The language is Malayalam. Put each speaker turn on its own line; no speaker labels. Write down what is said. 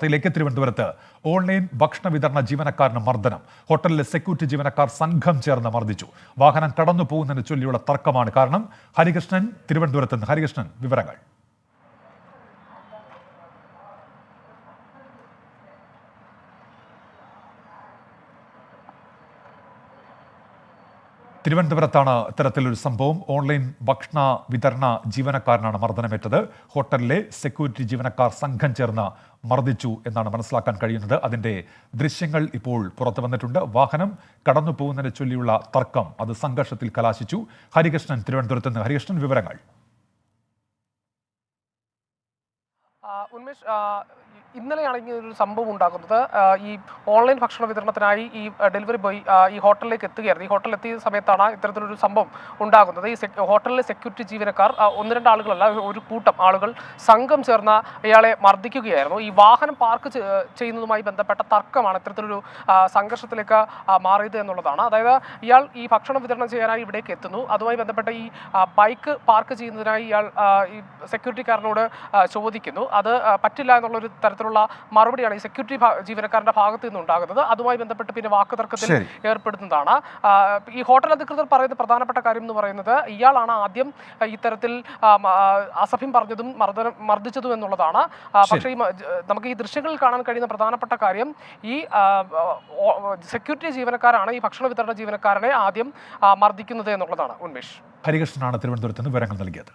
ത്തിലേക്ക് തിരുവനന്തപുരത്ത്. ഓൺലൈൻ ഭക്ഷണ വിതരണ ജീവനക്കാരന് മർദ്ദനം. ഹോട്ടലിലെ സെക്യൂരിറ്റി ജീവനക്കാർ സംഘം ചേർന്ന് മർദ്ദിച്ചു. വാഹനം കടന്നു പോകുന്നതിന് ചൊല്ലിയുള്ള തർക്കമാണ് കാരണം ഹരികൃഷ്ണൻ തിരുവനന്തപുരത്ത് നിന്ന്. ഹരികൃഷ്ണൻ വിവരങ്ങൾ. തിരുവനന്തപുരത്താണ് ഇത്തരത്തിലൊരു സംഭവം. ഓൺലൈൻ ഭക്ഷണ വിതരണ ജീവനക്കാരനാണ് മർദ്ദനമേറ്റത്. ഹോട്ടലിലെ സെക്യൂരിറ്റി ജീവനക്കാർ സംഘം ചേർന്ന് മർദ്ദിച്ചു എന്നാണ് മനസ്സിലാക്കാൻ കഴിയുന്നത്. അതിന്റെ ദൃശ്യങ്ങൾ ഇപ്പോൾ പുറത്തു വന്നിട്ടുണ്ട്. വാഹനം കടന്നു പോകുന്നതിനെ ചൊല്ലിയുള്ള തർക്കം അത് സംഘർഷത്തിൽ കലാശിച്ചു. ഹരികൃഷ്ണൻ തിരുവനന്തപുരത്ത് നിന്ന്. ഹരികൃഷ്ണൻ വിവരങ്ങൾ.
ഉന്മേഷ് ഇന്നലെയാണ് ഇങ്ങനെ ഒരു സംഭവം ഉണ്ടാകുന്നത് ഈ ഓൺലൈൻ ഭക്ഷണ വിതരണത്തിനായി ഈ ഡെലിവറി ബോയ് ഈ ഹോട്ടലിലേക്ക് എത്തുകയായിരുന്നു. ഈ ഹോട്ടലിൽ എത്തിയ സമയത്താണ് ഇത്തരത്തിലൊരു സംഭവം ഉണ്ടാകുന്നത്. ഈ ഹോട്ടലിലെ സെക്യൂരിറ്റി ജീവനക്കാർ ഒന്ന് രണ്ട് ആളുകളല്ല ഒരു കൂട്ടം ആളുകൾ സംഘം ചേർന്ന ഇയാളെ മർദ്ദിക്കുകയായിരുന്നു. ഈ വാഹനം പാർക്ക് ചെയ്യുന്നതുമായി ബന്ധപ്പെട്ട തർക്കമാണ് ഇത്തരത്തിലൊരു സംഘർഷത്തിലേക്ക് മാറിയത് എന്നുള്ളതാണ്. അതായത് ഇയാൾ ഈ ഭക്ഷണം വിതരണം ചെയ്യാനായി ഇവിടേക്ക് എത്തുന്നു. അതുമായി ബന്ധപ്പെട്ട ഈ ബൈക്ക് പാർക്ക് ചെയ്യുന്നതിനായി ഇയാൾ ഈ സെക്യൂരിറ്റിക്കാരനോട് ചോദിക്കുന്നു. അത് പറ്റില്ല എന്നുള്ളൊരു തരത്തിലുള്ള മറുപടിയാണ് ഈ സെക്യൂരിറ്റി ജീവനക്കാരന്റെ ഭാഗത്തു നിന്ന് ഉണ്ടാകുന്നത്. അതുമായി ബന്ധപ്പെട്ട് പിന്നെ വാക്കുതർക്കത്തിൽ
ഏർപ്പെടുത്തുന്നതാണ്
ഏർപ്പെടുന്നതാണ്. ഈ ഹോട്ടൽ അധികൃതർ പറയുന്ന പ്രധാനപ്പെട്ട കാര്യം എന്ന് പറയുന്നത് ഇയാളാണ് ആദ്യം ഇത്തരത്തിൽ അസഭ്യം പറഞ്ഞതും മർദ്ദനം മർദ്ദിച്ചതും എന്നുള്ളതാണ്. പക്ഷേ ഈ നമുക്ക് ഈ ദൃശ്യങ്ങളിൽ കാണാൻ കഴിയുന്ന പ്രധാനപ്പെട്ട കാര്യം ഈ സെക്യൂരിറ്റി ജീവനക്കാരാണ് ഈ ഭക്ഷണ വിതരണ ജീവനക്കാരനെ ആദ്യം മർദ്ദിക്കുന്നത് എന്നുള്ളതാണ്. ഉന്മേഷ്.
ഹരികൃഷ്ണനാണ് തിരുവനന്തപുരത്ത് നിന്ന് വിവരങ്ങൾ നൽകിയത്.